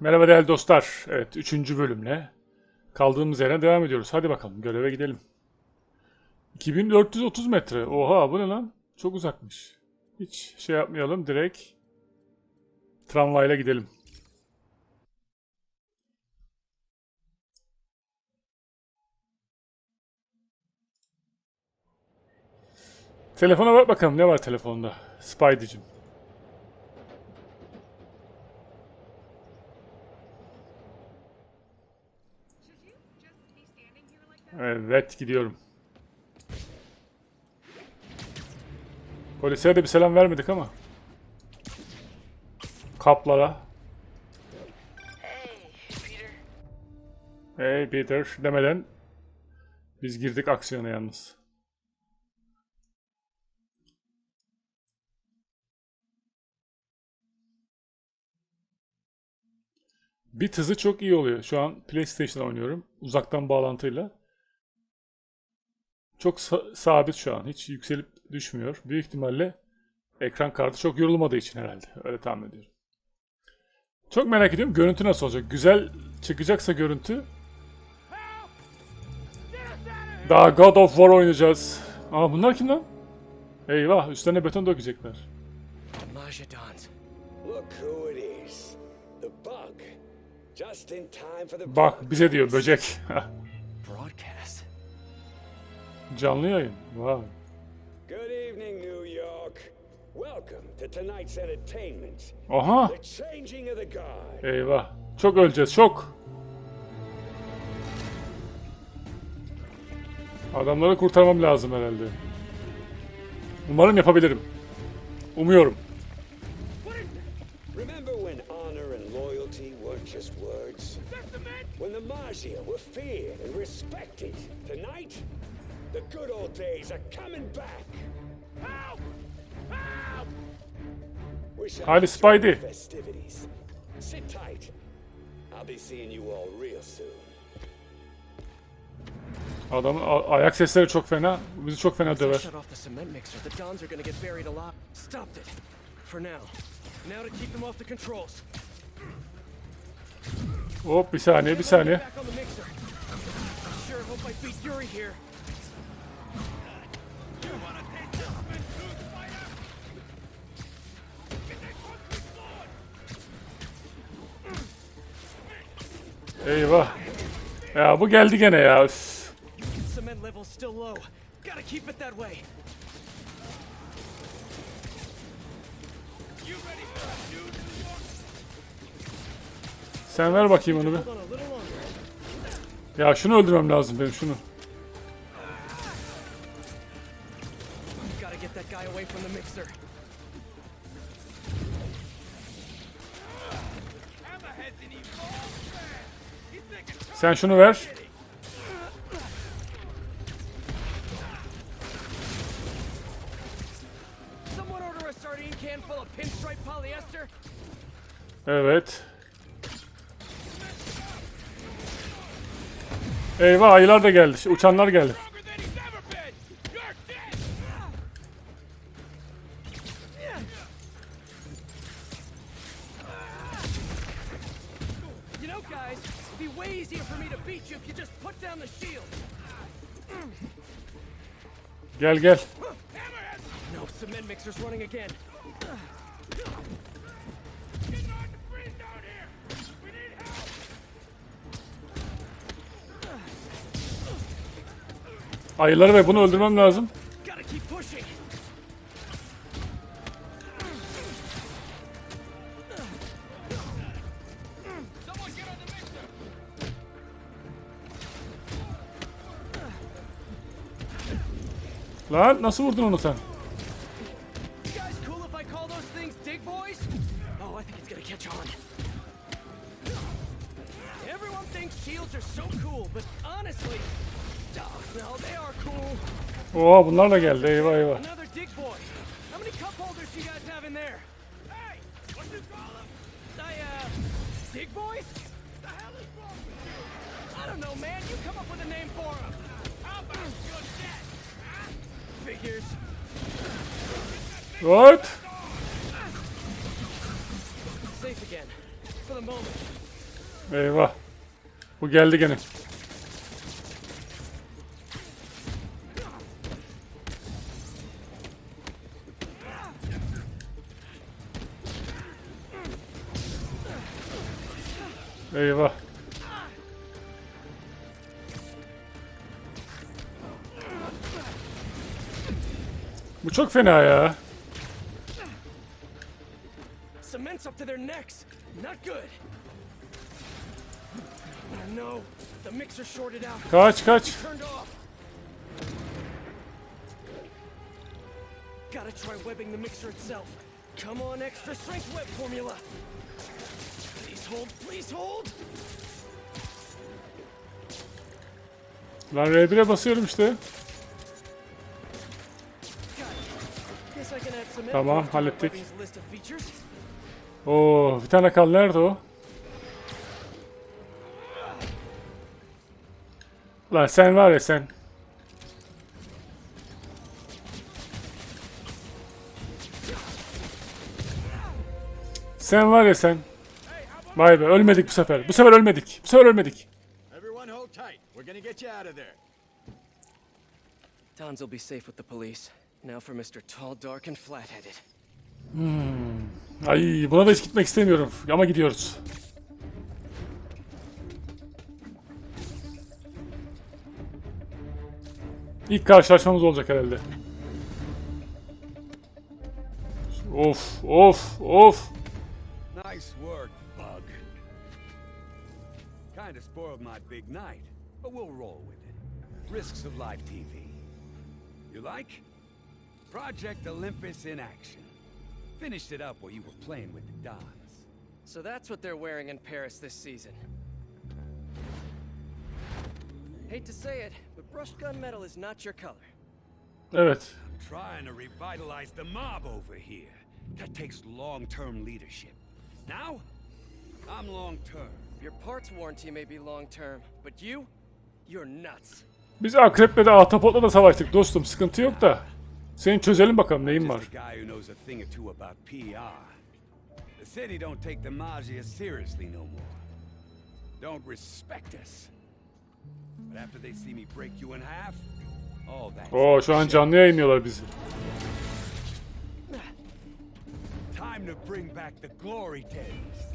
Merhaba değerli dostlar. Evet, üçüncü bölümle kaldığımız yerden devam ediyoruz. Hadi bakalım, göreve gidelim. 2430 metre. Oha, bu ne lan? Çok uzakmış. Hiç şey yapmayalım, direkt tramvayla gidelim. Telefona bak bakalım, ne var telefonda? Spidey'cim. Evet, gidiyorum. Polise de bir selam vermedik ama. Kaplara. Hey, Peter. Demeden biz girdik aksiyona yalnız. Bit hızı çok iyi oluyor. Şu an PlayStation oynuyorum. Uzaktan bağlantıyla. Çok sa- sabit şu an. Hiç yükselip düşmüyor. Büyük ihtimalle ekran kartı çok yorulmadığı için herhalde. Öyle tahmin ediyorum. Çok merak ediyorum. Görüntü nasıl olacak? Güzel çıkacaksa görüntü daha God of War oynayacağız. Aa bunlar kim lan? Eyvah üstlerine beton dökecekler. Bak bize diyor böcek. Canlı yayın. Vay. Good evening, New York. Welcome to tonight's entertainment. Aha. The changing of the guard. Eyvah. Çok öleceğiz çok. Adamları kurtarmam lazım herhalde. Umarım yapabilirim. Umuyorum. Remember when honor and loyalty weren't just words? When the Magia were feared and respected? Tonight, the good old days are coming back. Help! Help! Wish I Hadi Spidey. Festivities. Sit tight. I'll be seeing you all real soon. Adamın ayak sesleri çok fena. Bizi çok fena döver. Hop bir saniye bir saniye. Eyvah. Ya bu geldi gene ya. Üf. Sen ver bakayım onu bir. Ya şunu öldürmem lazım benim şunu. Away from the mixer. Sen şunu ver. Evet. Eyvah ayılar da geldi. Uçanlar geldi. Gel gel. Ayıları ve bunu öldürmem lazım. Have in there? Hey, what do you call them? I, uh, dig boys? The hell is wrong with you? I don't know, man. You come up with a name for them. How about your dead? What? Safe again. For the moment. Eyvah. Bu geldi gene. Eyvah. Çok fena ya. Cement's up to their necks. Not good. No, the mixer shorted out. Kaç kaç. Gotta try webbing the mixer itself. Come on, extra strength web formula. Please hold, please hold. Lan R1'e basıyorum işte. Tamam, hallettik. Oo, bir tane kal nerede o? Lan sen var ya sen. Sen var ya sen. Vay be ölmedik bu sefer. Bu sefer ölmedik. Bu sefer ölmedik. Everyone hold tight. We're gonna get you out of there. Towns will be safe with the police. Now for Mr. Tall, Dark, and Flat-Headed. Ay buna da hiç gitmek istemiyorum. Ama gidiyoruz. İlk karşılaşmamız olacak herhalde. Of of of. Nice work, Bug. Kinda spoiled my big night, but we'll roll with it. Risks of live TV. You like? Project Olympus in action. Finished it up while you were playing with the Dons. So that's what they're wearing in Paris this season. Hate to say it, but brushed gunmetal is not your color. Evet. Trying to revitalize the mob over here. That takes long-term leadership. Now, I'm long-term. Your parts warranty may be long term, but you, you're nuts. Biz akreple de ahtapotla da savaştık dostum. Sıkıntı yok da. Seni çözelim bakalım neyin var. PR. The city don't take the Maggia seriously no more. Don't respect us. But after they see me break you in half, all that. Oo şu an canlı yayınlıyorlar bizi. Time to bring back the glory days.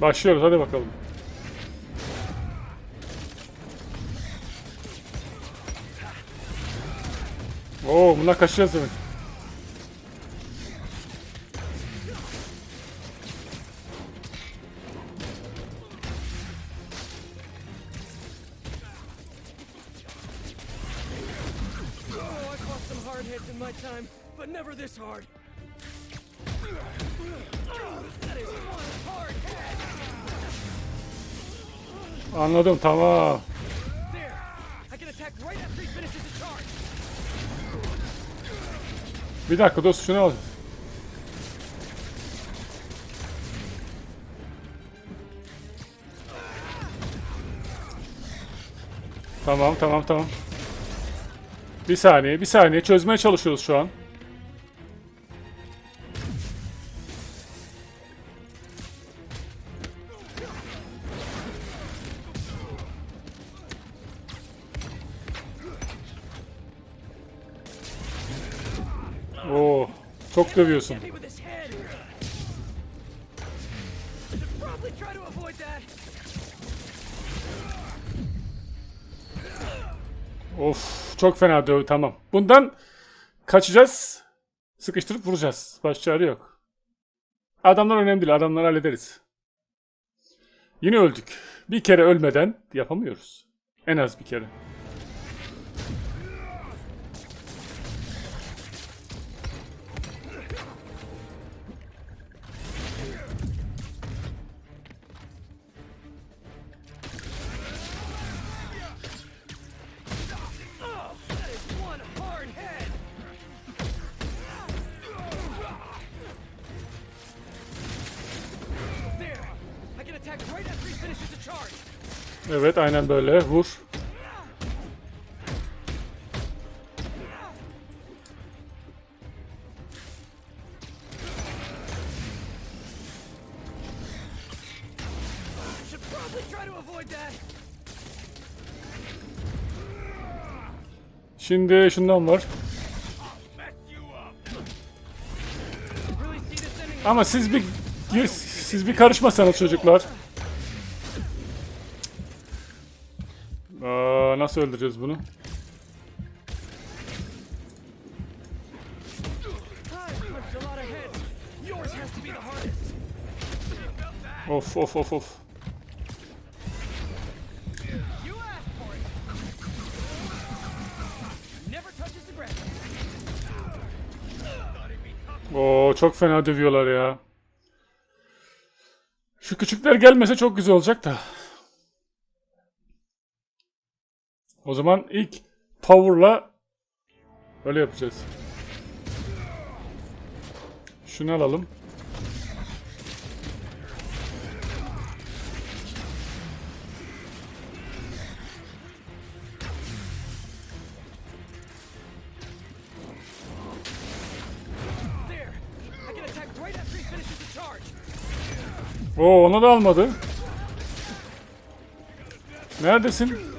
Başlıyoruz hadi bakalım. İs one hard head. Anladım tamam. Bir dakika dostum şunu al. Tamam tamam tamam. Bir saniye bir saniye çözmeye çalışıyoruz şu an. Avoid that. Of, çok fena döv tamam. Bundan kaçacağız. Sıkıştırıp vuracağız. Baş çare yok. Adamlar önemli değil. Adamları hallederiz. Yine öldük. Bir kere ölmeden yapamıyoruz. En az bir kere. Evet aynen böyle. Vur. Şimdi şundan var. Ama siz bir siz bir karışmasanız çocuklar. Nasıl öldüreceğiz bunu? Of. Of of of. Oo çok fena dövüyorlar ya. Şu küçükler gelmese çok güzel olacak da. O zaman ilk power'la öyle yapacağız. Şunu alalım. Oo onu da almadı. Neredesin?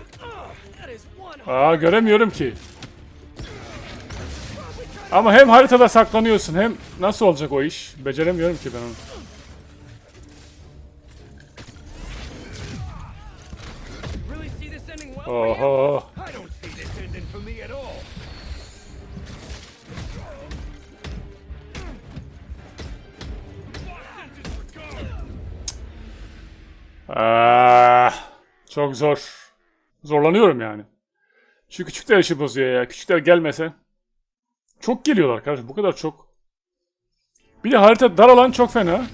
Aa göremiyorum ki. Ama hem haritada saklanıyorsun hem nasıl olacak o iş? Beceremiyorum ki ben onu. Oho. Ah, çok zor. Zorlanıyorum yani. Şu küçükler işi bozuyor ya. Küçükler gelmese. Çok geliyorlar kardeşim. Bu kadar çok. Bir de harita dar alan çok fena.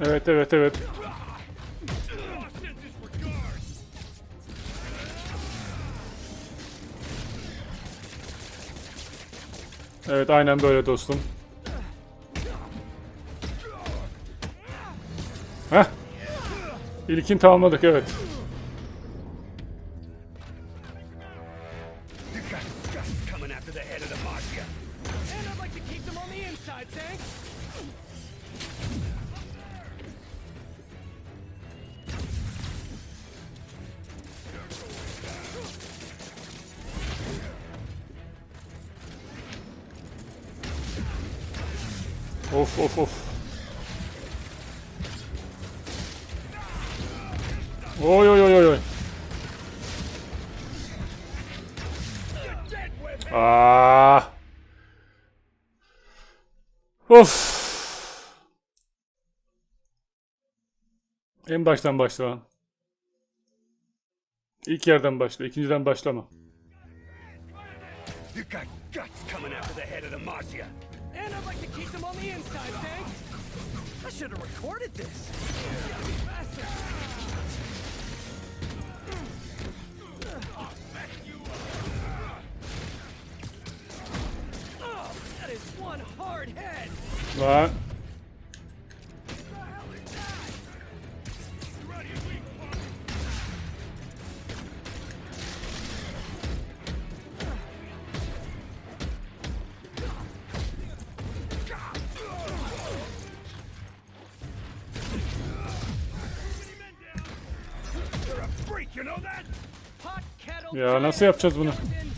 Evet evet evet. Evet aynen böyle dostum. Heh. İlkin tamamladık evet. Of of of. Oy oy oy oy. Aa. Of. En baştan başla. İlk yerden başla, ikinciden başlama. You got guts coming after the head of the Mafia. And I'd like to keep them on the inside, thanks. I should have recorded this. Oh, that is one hard head. Lan. Ya nasıl yapacağız bunu? skeleton.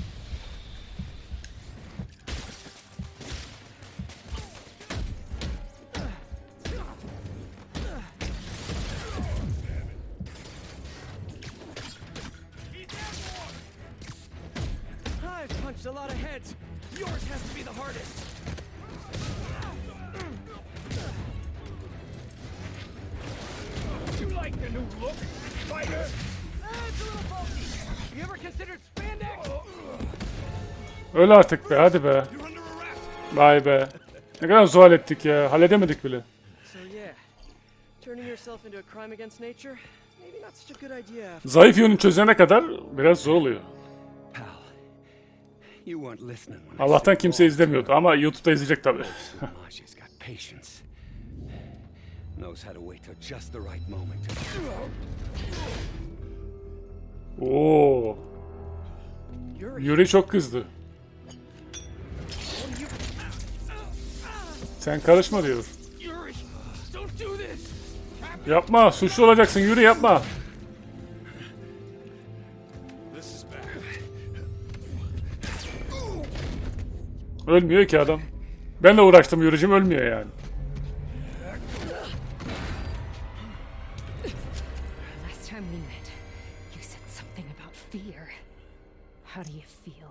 I've punched a lot of heads. Yours has to be the hardest. You like the new look, fighter? Bulky. You ever considered spandex? Öl artık be hadi be. Vay be. Ne kadar zor ettik ya. Halledemedik bile. So yeah, turning yourself into a crime against nature, maybe not such a good idea. Zayıf yönünü çözene kadar biraz zor oluyor. Allah'tan kimse izlemiyordu ama YouTube'da izleyecek tabii. Marcia's Yuri, çok kızdı. Sen karışma diyor. Yapma, suçlu olacaksın Yuri yapma. Ölmüyor ki adam. Ben de uğraştım Yuri'cim ölmüyor yani.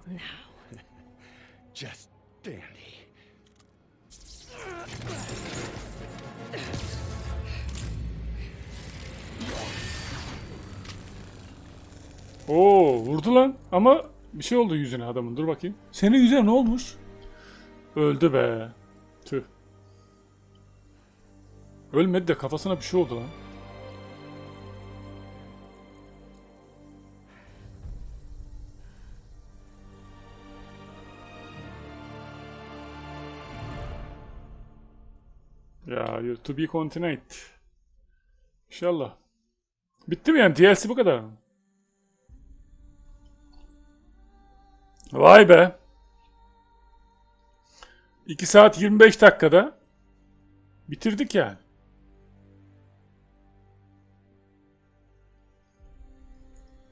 Now? Just dandy. Oo vurdu lan ama bir şey oldu yüzüne adamın dur bakayım. Senin yüzüne ne olmuş? Öldü be. Tüh. Ölmedi de kafasına bir şey oldu lan. Ya to be continued. İnşallah. Bitti mi yani? DLC bu kadar? Vay be. 2 saat 25 dakikada bitirdik yani.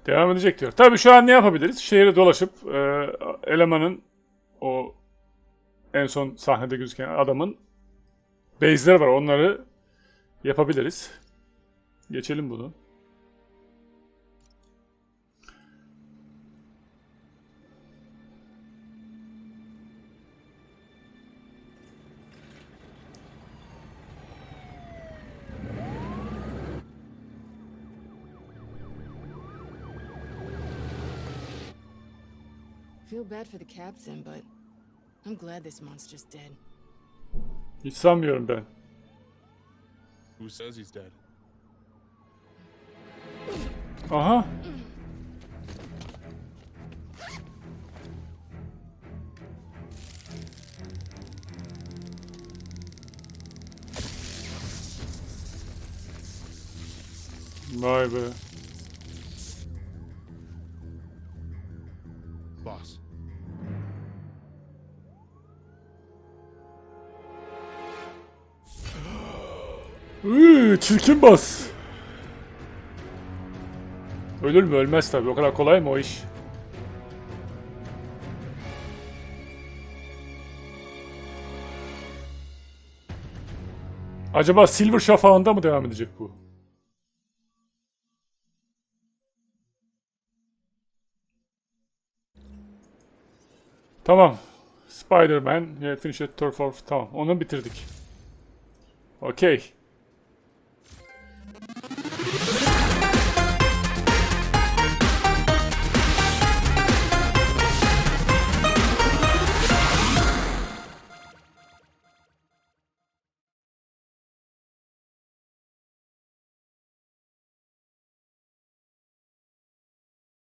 Devam edecek diyor. Tabii şu an ne yapabiliriz? Şehri dolaşıp e, elemanın o en son sahnede gözüken adamın base'leri var. Onları yapabiliriz. Geçelim bunu. Feel bad for the captain, but I'm glad this monster's dead. Hiç sanmıyorum ben. Who says he's dead? Aha. Vay be. Çirkin bas. Ölür mü? Ölmez tabii. O kadar kolay mı o iş? Acaba Silver Şafağı'nda mı devam edecek bu? Tamam. Spider-Man, yeah, Finish at Tamam, onu bitirdik. Okey.